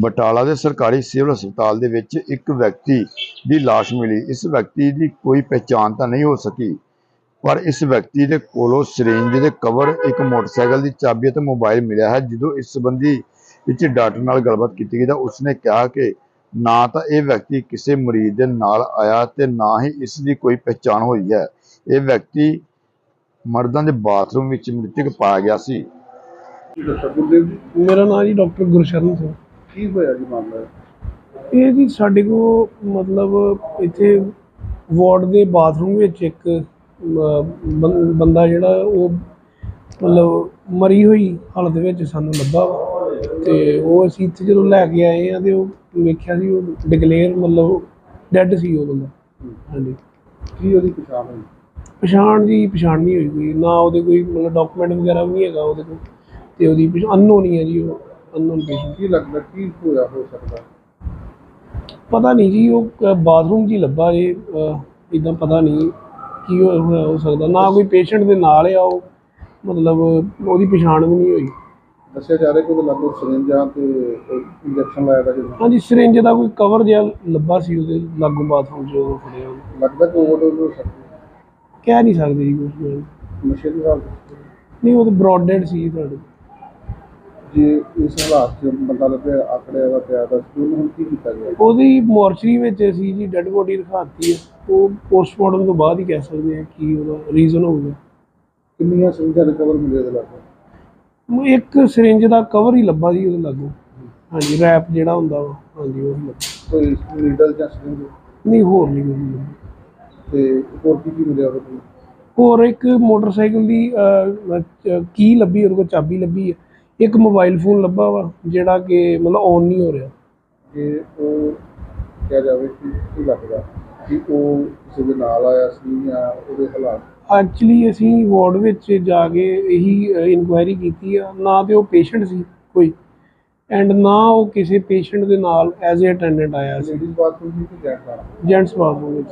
ਬਟਾਲਾ ਦੇ ਸਰਕਾਰੀ ਸਿਵਲ ਹਸਪਤਾਲ ਦੇ ਵਿੱਚ ਇੱਕ ਵਿਅਕਤੀ ਦੀ ਲਾਸ਼ ਮਿਲੀ। ਇਸ ਵਿਅਕਤੀ ਦੀ ਕੋਈ ਪਹਿਚਾਣ ਤਾਂ ਨਹੀਂ ਹੋ ਸਕੀ, ਪਰ ਇਸ ਵਿਅਕਤੀ ਦੇ ਕੋਲੋਂ ਸਿਰਿੰਜ ਦੇ ਕਵਰ, ਇੱਕ ਮੋਟਰਸਾਈਕਲ ਦੀ ਚਾਬੀ ਅਤੇ ਮੋਬਾਈਲ ਮਿਲਿਆ ਹੈ। ਜਦੋਂ ਇਸ ਸੰਬੰਧੀ ਵਿੱਚ ਡਾਕਟਰ ਨਾਲ ਗੱਲਬਾਤ ਕੀਤੀ ਗਈ ਤਾਂ ਉਸਨੇ ਕਿਹਾ ਕਿ ਨਾ ਤਾਂ ਇਹ ਵਿਅਕਤੀ ਕਿਸੇ ਮਰੀਜ਼ ਦੇ ਨਾਲ ਆਇਆ ਤੇ ਨਾ ਹੀ ਇਸ ਦੀ ਕੋਈ ਪਹਿਚਾਣ ਹੋਈ ਹੈ। ਇਹ ਵਿਅਕਤੀ ਮਰਦਾਂ ਦੇ ਬਾਥਰੂਮ ਵਿੱਚ ਮ੍ਰਿਤਕ ਪਾਇਆ ਗਿਆ ਸੀ। ਡਾਕਟਰ ਮੇਰਾ ਨਾਮ ਜੀ ਡਾਕਟਰ ਗੁਰਸ਼ਰਨ ਸਿੰਘ। ਕੀ ਹੋਇਆ ਜੀ ਮਾਮਲਾ? ਇਹ ਜੀ ਸਾਡੇ ਕੋ ਮਤਲਬ ਇੱਥੇ ਵਾਰਡ ਦੇ ਬਾਥਰੂਮ ਵਿੱਚ ਇੱਕ ਬੰ- ਬੰਦਾ ਜਿਹੜਾ ਉਹ ਮਤਲਬ ਮਰੀ ਹੋਈ ਹਾਲਤ ਵਿੱਚ ਸਾਨੂੰ ਲੱਭਾ ਵਾ। ਤੇ ਉਹ ਅਸੀਂ ਇੱਥੇ ਜਦੋਂ ਲੈ ਕੇ ਆਏ ਆ ਤੇ ਉਹ ਵੇਖਿਆ ਸੀ ਉਹ ਡਿਕਲੇਅਰ ਮਤਲਬ ਡੈੱਡ ਸੀ ਉਹ ਬੰਦਾ। ਹਾਂਜੀ। ਕੀ ਉਹਦੀ ਪਛਾਣ ਹੋਈ? ਪਛਾਣ ਦੀ ਪਛਾਣ ਨਹੀਂ ਹੋਈ ਕੋਈ। ਨਾ ਉਹਦੇ ਕੋਈ ਮਤਲਬ ਡਾਕੂਮੈਂਟ ਵਗੈਰਾ ਵੀ ਨਹੀਂ ਹੈਗਾ ਉਹਦੇ ਕੋਲ। ਤੇ ਉਹਦੀ ਪਛਾਣ ਅਨਨੋਨ ਹੀ ਹੈ ਜੀ ਉਹ। ਅਨਨੋਨ ਪੇਸ਼ੈਂਟ ਕੀ ਲੱਗਦਾ ਕੀ ਹੋਇਆ ਹੋ ਸਕਦਾ? ਪਤਾ ਨਹੀਂ ਜੀ ਉਹ ਬਾਥਰੂਮ ਹੀ ਲੱਭਾ ਜੇ ਇਦਾਂ ਪਤਾ ਨਹੀਂ ਕੀ ਹੋਇਆ ਹੋ ਸਕਦਾ। ਨਾ ਕੋਈ ਪੇਸ਼ੈਂਟ ਦੇ ਨਾਲ ਆ ਉਹ ਮਤਲਬ ਉਹਦੀ ਪਛਾਣ ਵੀ ਨਹੀਂ ਹੋਈ। ਦੱਸਿਆ ਜਾ ਰਿਹਾ ਕਿ ਉਹਦੇ ਲਾਗੋਂ ਸਿਰਿੰਜਾਂ ਤੇ ਇੰਜੈਕਸ਼ਨ ਲਾਇਆ ਦਾ ਜੀ ਹਾਂਜੀ ਸਿਰਿੰਜ ਦਾ ਕੋਈ ਕਵਰ ਜਿਹਾ ਲੱਭਾ ਸੀ ਉਹਦੇ ਲਾਗੂ ਬਾਥਰੂਮ 'ਚ ਉਹ ਫੜਿਆ। ਲੱਗਦਾ ਕਿ ਓਵਰਡੋਜ਼ ਹੋ ਸਕਦੀ ਕਹਿ ਨਹੀਂ ਸਕਦੇ ਜੀ ਕੁਝ। ਨਸ਼ੇ ਦੀ ਹਾਲਤ? ਨਹੀਂ ਉਹ ਤਾਂ ਬ੍ਰੌਡਡ ਸੀ ਤੁਹਾਡੇ। ਜੇ ਇਸ ਹਾਲਾਤ 'ਚ ਬੰਦਾ ਲੱਭਿਆ ਆਕੜਿਆ ਦਾ ਪਿਆ ਦਾ ਉਹਨੂੰ ਹੁਣ ਕੀ ਕੀਤਾ ਗਿਆ? ਉਹਦੀ ਮੋਰਚਰੀ ਵਿੱਚ ਅਸੀਂ ਜੀ ਡੈੱਡ ਬੋਡੀ ਰਖਾਤੀ ਹੈ। ਉਹ ਪੋਸਟਮਾਰਟਮ ਤੋਂ ਬਾਅਦ ਹੀ ਕਹਿ ਸਕਦੇ ਹਾਂ ਕੀ ਉਹਦਾ ਰੀਜ਼ਨ ਹੋਊਗਾ ਕਿੰਨੀਆਂ ਸਿਰਿੰਜਾਂ ਰਿਕਵਰ ਮਿਲੇ ਉਹਦੇ ਲਾਗੋਂ? ਉਹ ਇੱਕ ਸਿਰਿੰਜ ਦਾ ਕਵਰ ਹੀ ਲੱਭਾ ਜੀ ਉਹਦੇ ਲਾਗੂ। ਹਾਂਜੀ ਰੈਪ ਜਿਹੜਾ ਹੁੰਦਾ ਵਾ ਹਾਂਜੀ ਉਹ ਹੀ ਕੋਈ ਨੀਡਲ ਜਾਂ ਸਿਰਿੰਜ? ਨਹੀਂ ਹੋਰ ਨਹੀਂ ਲੱਭਾ। ਤੇ ਹੋਰ ਕੀ ਕੀ ਮਿਲਿਆ ਹੋਰ ਇੱਕ ਮੋਟਰਸਾਈਕਲ ਦੀ ਕੀ ਲੱਭੀ ਉਹਦੇ ਕੋਲ ਚਾਬੀ ਲੱਭੀ ਹੈ। ਇੱਕ ਮੋਬਾਈਲ ਫੋਨ ਲੱਭਾ ਵਾ ਜਿਹੜਾ ਕਿ ਮਤਲਬ ਔਨ ਨਹੀਂ ਹੋ ਰਿਹਾ। ਕਿ ਉਹ ਕਿਹਾ ਜਾਵੇ ਕਿ ਕੀ ਲੱਗਦਾ ਕਿ ਉਹ ਕਿਸੇ ਦੇ ਨਾਲ ਆਇਆ ਸੀ ਜਾਂ ਉਹਦੇ ਹਾਲਾਤ? ਐਕਚੁਅਲੀ ਅਸੀਂ ਵਾਰਡ ਵਿੱਚ ਜਾ ਕੇ ਇਹੀ ਇਨਕੁਆਇਰੀ ਕੀਤੀ ਆ। ਨਾ ਤੇ ਉਹ ਪੇਸ਼ੈਂਟ ਸੀ ਕੋਈ ਐਂਡ ਨਾ ਉਹ ਕਿਸੇ ਪੇਸ਼ੈਂਟ ਦੇ ਨਾਲ ਐਜ਼ ਅ ਅਟੈਂਡੈਂਟ ਆਇਆ ਸੀ। ਲੇਡੀਜ਼ ਬਾਥਰੂਮ ਜੈਂਟਸ ਬਾਥਰੂਮ ਵਿੱਚ